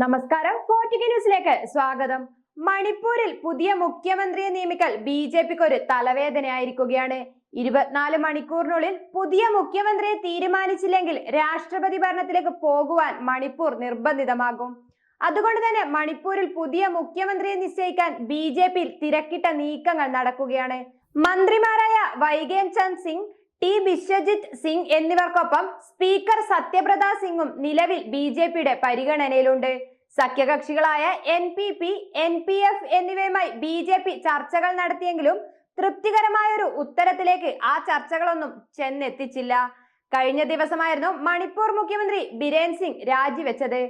നമസ്കാരം. ഫോർട്ടിക്ക ന്യൂസിലേക്ക് സ്വാഗതം. മണിപ്പൂരിൽ പുതിയ മുഖ്യമന്ത്രിയെ നിയമിക്കൽ ബി ജെ പിക്ക് ഒരു തലവേദനയായിരിക്കുകയാണ്. ഇരുപത്തിനാല് മണിക്കൂറിനുള്ളിൽ പുതിയ മുഖ്യമന്ത്രിയെ തീരുമാനിച്ചില്ലെങ്കിൽ രാഷ്ട്രപതി ഭരണത്തിലേക്ക് പോകുവാൻ മണിപ്പൂർ നിർബന്ധിതമാകും. അതുകൊണ്ട് തന്നെ മണിപ്പൂരിൽ പുതിയ മുഖ്യമന്ത്രിയെ നിശ്ചയിക്കാൻ ബി ജെ പിയിൽ തിരക്കിട്ട നീക്കങ്ങൾ നടക്കുകയാണ്. മന്ത്രിമാരായ വൈഗേം ചന്ദ് സിംഗ് ടി ബിശ്വജിത് സിംഗ് എന്നിവർക്കൊപ്പം സ്പീക്കർ സത്യപ്രത സിംഗും നിലവിൽ ബി ജെ പിയുടെ പരിഗണനയിലുണ്ട്. സഖ്യകക്ഷികളായ N P P N P F എന്നിവയുമായി ബി ജെ പി ചർച്ചകൾ നടത്തിയെങ്കിലും തൃപ്തികരമായ ഒരു ഉത്തരത്തിലേക്ക് ആ ചർച്ചകളൊന്നും ചെന്നെത്തിച്ചില്ല. കഴിഞ്ഞ ദിവസമായിരുന്നു മണിപ്പൂർ മുഖ്യമന്ത്രി ബിരേൻ സിംഗ് രാജിവെച്ചത്.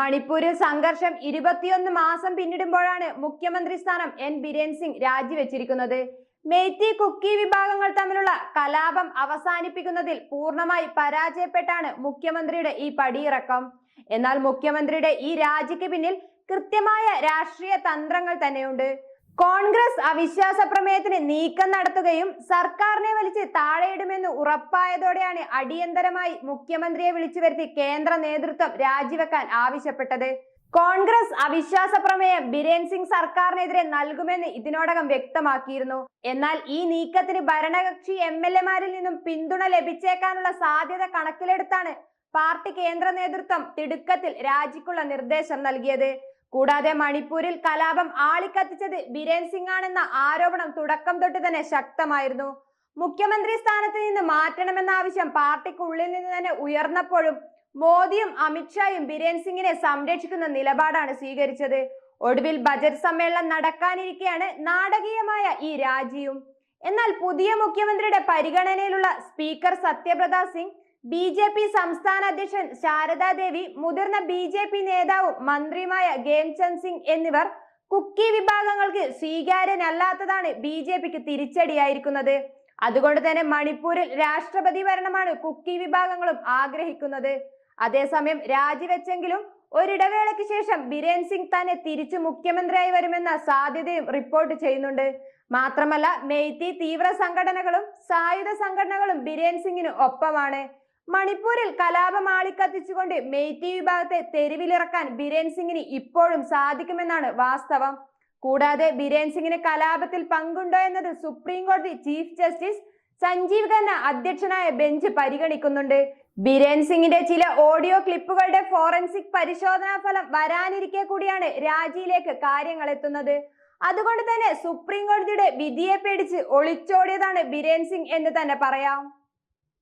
മണിപ്പൂരിൽ സംഘർഷം ഇരുപത്തിയൊന്ന് മാസം പിന്നിടുമ്പോഴാണ് മുഖ്യമന്ത്രി സ്ഥാനം എൻ ബിരേൻ സിംഗ് രാജിവെച്ചിരിക്കുന്നത്. മെയ്തി കുക്കി വിഭാഗങ്ങൾ തമ്മിലുള്ള കലാപം അവസാനിപ്പിക്കുന്നതിൽ പൂർണമായി പരാജയപ്പെട്ടാണ് മുഖ്യമന്ത്രിയുടെ ഈ പടിയിറക്കം. എന്നാൽ മുഖ്യമന്ത്രിയുടെ ഈ രാജിക്ക് പിന്നിൽ കൃത്യമായ രാഷ്ട്രീയ തന്ത്രങ്ങൾ തന്നെയുണ്ട്. കോൺഗ്രസ് അവിശ്വാസ പ്രമേയത്തിന് നീക്കം നടത്തുകയും സർക്കാരിനെ വലിച്ച് താഴെയിടുമെന്ന് ഉറപ്പായതോടെയാണ് അടിയന്തരമായി മുഖ്യമന്ത്രിയെ വിളിച്ചു വരുത്തി കേന്ദ്ര നേതൃത്വം രാജിവെക്കാൻ ആവശ്യപ്പെട്ടത്. കോൺഗ്രസ് അവിശ്വാസ പ്രമേയം ബിരേൻ സിംഗ് സർക്കാരിനെതിരെ നൽകുമെന്ന് ഇതിനോടകം വ്യക്തമാക്കിയിരുന്നു. എന്നാൽ ഈ നീക്കത്തിന് ഭരണകക്ഷി എം എൽ എമാരിൽ നിന്നും പിന്തുണ ലഭിച്ചേക്കാനുള്ള സാധ്യത കണക്കിലെടുത്താണ് പാർട്ടി കേന്ദ്ര നേതൃത്വം തിടുക്കത്തിൽ രാജിക്കുള്ള നിർദ്ദേശം നൽകിയത്. കൂടാതെ മണിപ്പൂരിൽ കലാപം ആളിക്കത്തിച്ചത് ബിരേൻ സിംഗ് ആണെന്ന ആരോപണം തുടക്കം തൊട്ട് തന്നെ ശക്തമായിരുന്നു. മുഖ്യമന്ത്രി സ്ഥാനത്ത് നിന്ന് മാറ്റണമെന്ന ആവശ്യം പാർട്ടിക്കുള്ളിൽ നിന്ന് തന്നെ ഉയർന്നപ്പോഴും മോദിയും അമിത്ഷായും ബിരേൻ സിംഗിനെ സംരക്ഷിക്കുന്ന നിലപാടാണ് സ്വീകരിച്ചത്. ഒടുവിൽ ബജറ്റ് സമ്മേളനം നടക്കാനിരിക്കെയാണ് നാടകീയമായ ഈ രാജിയും. എന്നാൽ പുതിയ മുഖ്യമന്ത്രിയുടെ പരിഗണനയിലുള്ള speaker Satyabrata Singh B J P സംസ്ഥാന അധ്യക്ഷൻ ശാരദാദേവി മുതിർന്ന ബി ജെ പി നേതാവും മന്ത്രിയുമായ ഗേംചന്ദ് സിംഗ് എന്നിവർ കുക്കി വിഭാഗങ്ങൾക്ക് സ്വീകാര്യനല്ലാത്തതാണ് ബി ജെ പിക്ക് തിരിച്ചടിയായിരിക്കുന്നത്. അതുകൊണ്ട് തന്നെ മണിപ്പൂരിൽ രാഷ്ട്രപതി ഭരണമാണ് കുക്കി വിഭാഗങ്ങളും ആഗ്രഹിക്കുന്നത്. അതേസമയം രാജിവെച്ചെങ്കിലും ഒരിടവേളയ്ക്ക് ശേഷം ബിരേൻ സിംഗ് തന്നെ തിരിച്ചു മുഖ്യമന്ത്രിയായി വരുമെന്ന സാധ്യതയും റിപ്പോർട്ട് ചെയ്യുന്നുണ്ട്. മാത്രമല്ല മെയ്തി തീവ്ര സംഘടനകളും സായുധ സംഘടനകളും ബിരേൻ സിംഗിന് ഒപ്പമാണ്. മണിപ്പൂരിൽ കലാപം ആളിക്കത്തിച്ചുകൊണ്ട് മെയ്തി വിഭാഗത്തെ തെരുവിലിറക്കാൻ ബിരേൻ സിംഗിന് ഇപ്പോഴും സാധിക്കുമെന്നാണ് വാസ്തവം. കൂടാതെ ബിരേൻ സിംഗിന് കലാപത്തിൽ പങ്കുണ്ടോ എന്നത് സുപ്രീം കോടതി ചീഫ് ജസ്റ്റിസ് സഞ്ജീവ് ഖന്ന അധ്യക്ഷനായ ബെഞ്ച് പരിഗണിക്കുന്നുണ്ട്. ബിരേൻ സിംഗിന്റെ ചില ഓഡിയോ ക്ലിപ്പുകളുടെ ഫോറൻസിക് പരിശോധനാ ഫലം വരാനിരിക്കെ കൂടിയാണ് രാജിയിലേക്ക് കാര്യങ്ങൾ എത്തുന്നത് അതുകൊണ്ട് തന്നെ സുപ്രീം കോടതിയുടെ വിധിയെ പേടിച്ച് ഒളിച്ചോടിയതാണ് ബിരേൻ സിംഗ് എന്ന് തന്നെ പറയാം.